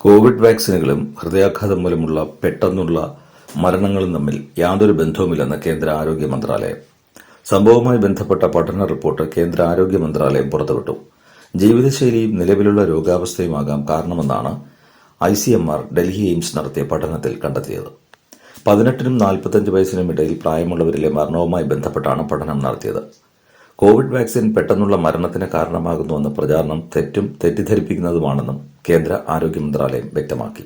Covid വാക്സിനുകളും ഹൃദയാഘാതം മൂലമുള്ള പെട്ടെന്നുള്ള മരണങ്ങളും തമ്മിൽ യാതൊരു ബന്ധവുമില്ലെന്ന് കേന്ദ്ര ആരോഗ്യ മന്ത്രാലയം. സംഭവവുമായി ബന്ധപ്പെട്ട പഠന റിപ്പോർട്ട് കേന്ദ്ര ആരോഗ്യ മന്ത്രാലയം പുറത്തുവിട്ടു. ജീവിതശൈലിയും നിലവിലുള്ള രോഗാവസ്ഥയുമാകാം കാരണമെന്നാണ് I C M R Delhi AIIMS നടത്തിയ പഠനത്തിൽ കണ്ടെത്തിയത്. പതിനെട്ടിനും നാൽപ്പത്തഞ്ച് വയസ്സിനും ഇടയിൽ പ്രായമുള്ളവരിലെ മരണവുമായി ബന്ധപ്പെട്ടാണ് പഠനം നടത്തിയത്. കോവിഡ് വാക്സിൻ പെട്ടെന്നുള്ള മരണത്തിന് കാരണമാകുന്നുവെന്ന പ്രചാരണം തെറ്റും തെറ്റിദ്ധരിപ്പിക്കുന്നതുമാണെന്നും കേന്ദ്ര ആരോഗ്യ മന്ത്രാലയം വ്യക്തമാക്കി.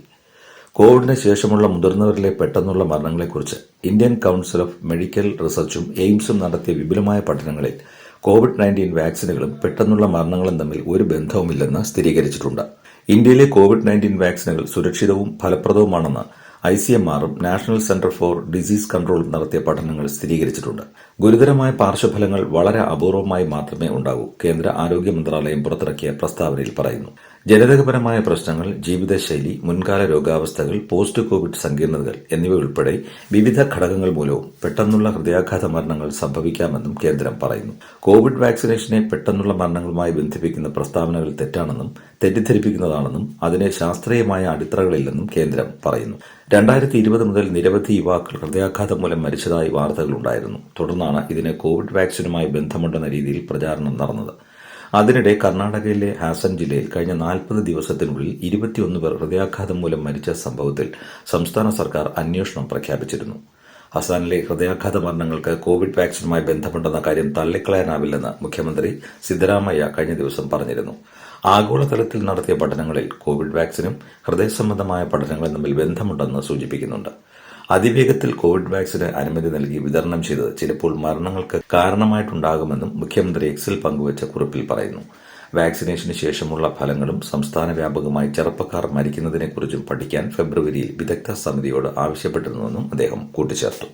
കോവിഡിന് ശേഷമുള്ള മുതിർന്നവരിലെ പെട്ടെന്നുള്ള മരണങ്ങളെക്കുറിച്ച് ഇന്ത്യൻ കൌൺസിൽ ഓഫ് മെഡിക്കൽ റിസർച്ചും എയിംസും നടത്തിയ വിപുലമായ പഠനങ്ങളിൽ കോവിഡ് നയന്റീൻ വാക്സിനുകളും പെട്ടെന്നുള്ള മരണങ്ങളും തമ്മിൽ ഒരു ബന്ധവുമില്ലെന്ന് സ്ഥിരീകരിച്ചിട്ടുണ്ട്. ഇന്ത്യയിലെ കോവിഡ് നയന്റീൻ വാക്സിനുകൾ സുരക്ഷിതവും ഫലപ്രദവുമാണെന്ന് ഐ സി എം ആറും നാഷണൽ സെന്റർ ഫോർ ഡിസീസ് കൺട്രോളും നടത്തിയ പഠനങ്ങൾ സ്ഥിരീകരിച്ചിട്ടുണ്ട്. ഗുരുതരമായ പാർശ്വഫലങ്ങൾ വളരെ അപൂർവമായി മാത്രമേ ഉണ്ടാകൂ കേന്ദ്ര ആരോഗ്യ മന്ത്രാലയം പുറത്തിറക്കിയ പ്രസ്താവനയിൽ പറയുന്നു. ജനിതകപരമായ പ്രശ്നങ്ങൾ ജീവിതശൈലി മുൻകാല രോഗാവസ്ഥകൾ പോസ്റ്റ് കോവിഡ് സങ്കീർണതകൾ എന്നിവ ഉൾപ്പെടെ വിവിധ ഘടകങ്ങൾ മൂലവും പെട്ടെന്നുള്ള ഹൃദയാഘാത മരണങ്ങൾ സംഭവിക്കാമെന്നും കേന്ദ്രം പറയുന്നു. കോവിഡ് വാക്സിനേഷനെ പെട്ടെന്നുള്ള മരണങ്ങളുമായി ബന്ധിപ്പിക്കുന്ന പ്രസ്താവനകൾ തെറ്റാണെന്നും തെറ്റിദ്ധരിപ്പിക്കുന്നതാണെന്നും അതിന് ശാസ്ത്രീയമായ അടിത്തറകളില്ലെന്നും കേന്ദ്രം പറയുന്നു. രണ്ടായിരത്തി ഇരുപത് മുതൽ നിരവധി യുവാക്കൾ ഹൃദയാഘാതം മൂലം മരിച്ചതായി വാർത്തകളുണ്ടായിരുന്നു തുടർന്നാണ് ഇതിന് കോവിഡ് വാക്സിനുമായി ബന്ധമുണ്ടെന്ന രീതിയിൽ പ്രചാരണം നടന്നത്. അതിനിടെ കർണാടകയിലെ ഹാസൻ ജില്ലയിൽ കഴിഞ്ഞ നാൽപ്പത് ദിവസത്തിനുള്ളിൽ ഇരുപത്തിയൊന്ന് പേർ ഹൃദയാഘാതം മൂലം മരിച്ച സംഭവത്തിൽ സംസ്ഥാന സർക്കാർ അന്വേഷണം പ്രഖ്യാപിച്ചിരുന്നു. ഹസാനിലെ ഹൃദയാഘാത മരണങ്ങൾക്ക് കോവിഡ് വാക്സിനുമായി ബന്ധമുണ്ടെന്ന കാര്യം തള്ളിക്കളയാനാവില്ലെന്ന് മുഖ്യമന്ത്രി സിദ്ധരാമയ്യ കഴിഞ്ഞ ദിവസം പറഞ്ഞിരുന്നു. ആഗോളതലത്തിൽ നടത്തിയ പഠനങ്ങളിൽ കോവിഡ് വാക്സിനും ഹൃദയ സംബന്ധമായ പഠനങ്ങളും തമ്മിൽ ബന്ധമുണ്ടെന്ന് സൂചിപ്പിക്കുന്നുണ്ട്. അതിവേഗത്തിൽ കോവിഡ് വാക്സിന് അനുമതി നൽകി വിതരണം ചെയ്തത് ചിലപ്പോൾ മരണങ്ങൾക്ക് കാരണമായിട്ടുണ്ടാകുമെന്നും മുഖ്യമന്ത്രി എക്സിൽ പങ്കുവച്ച കുറിപ്പിൽ പറയുന്നു. വാക്സിനേഷന് ശേഷമുള്ള ഫലങ്ങളും സംസ്ഥാന വ്യാപകമായി ചെറുപ്പക്കാർ മരിക്കുന്നതിനെക്കുറിച്ചും പഠിക്കാൻ ഫെബ്രുവരിയിൽ വിദഗ്ധ സമിതിയോട് ആവശ്യപ്പെട്ടിരുന്നുവെന്നും അദ്ദേഹം കൂട്ടിച്ചേർത്തു.